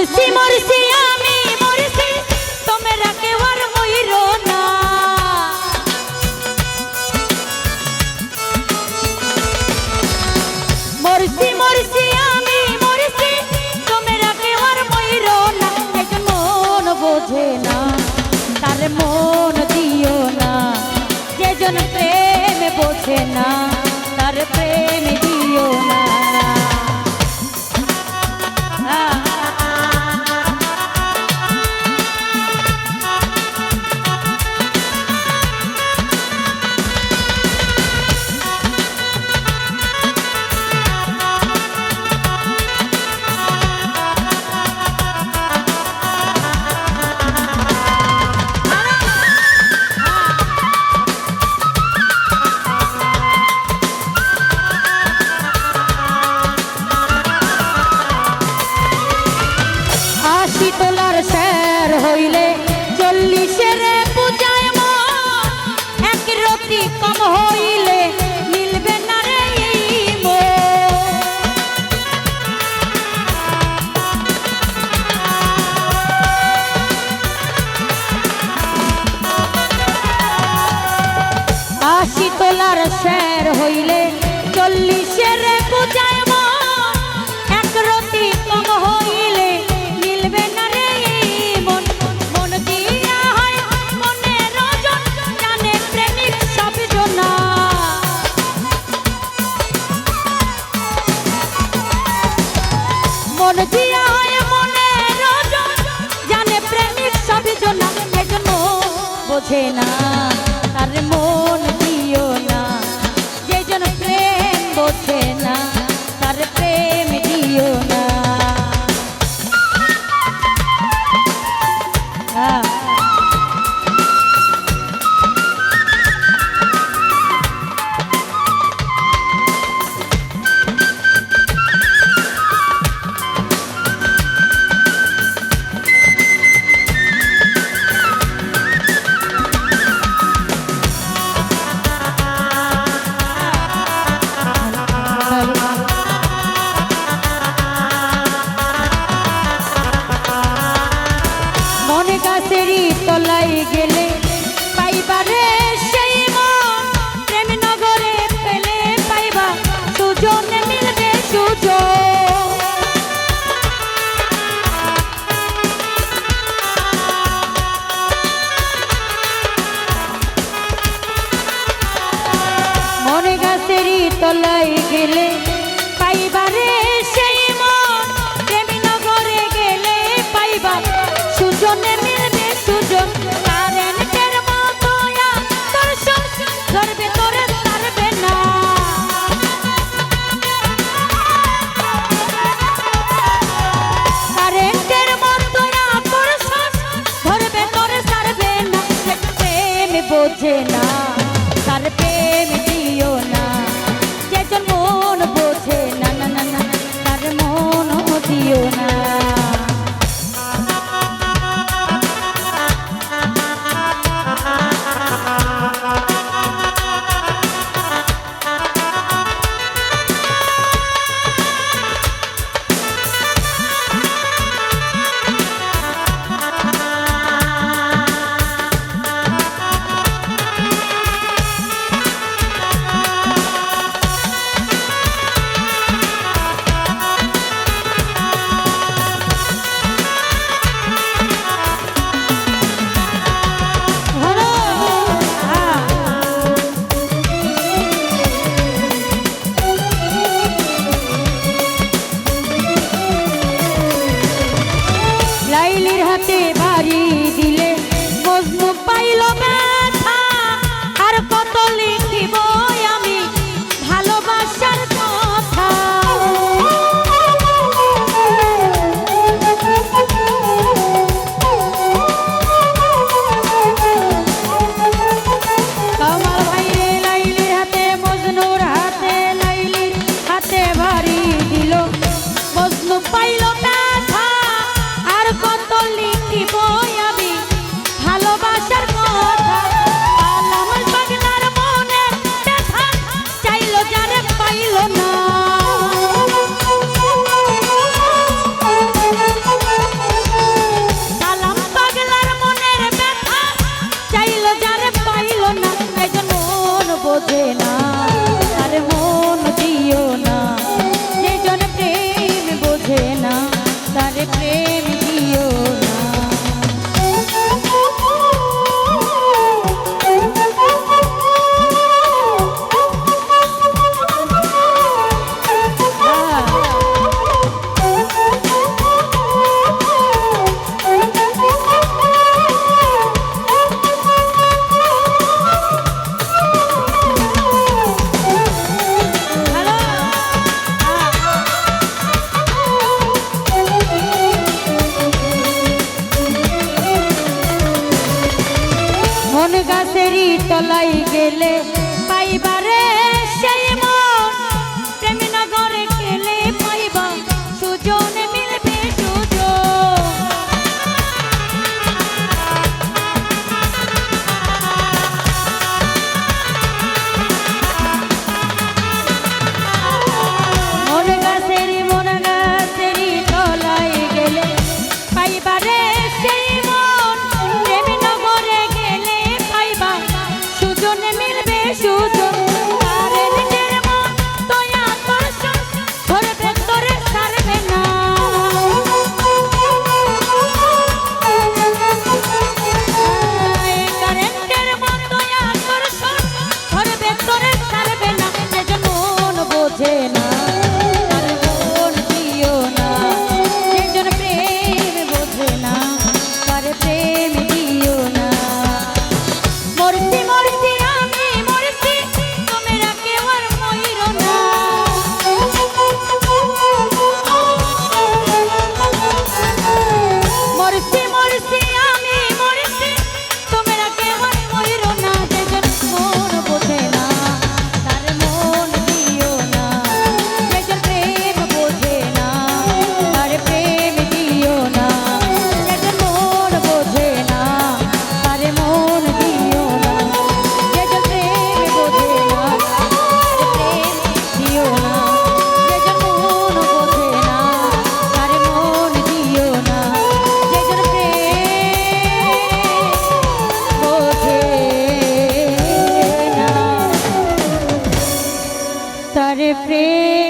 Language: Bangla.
মরছি মরছি পিতলার স্যার হইলে চল্লিশের পূজায় এক রতি কম হইলে স্যার হইলে মন জিয়া মনে জানে প্রেমিক সবই জনা এজন্য বোঝে না। Jena. তলাই গেলে প্রেম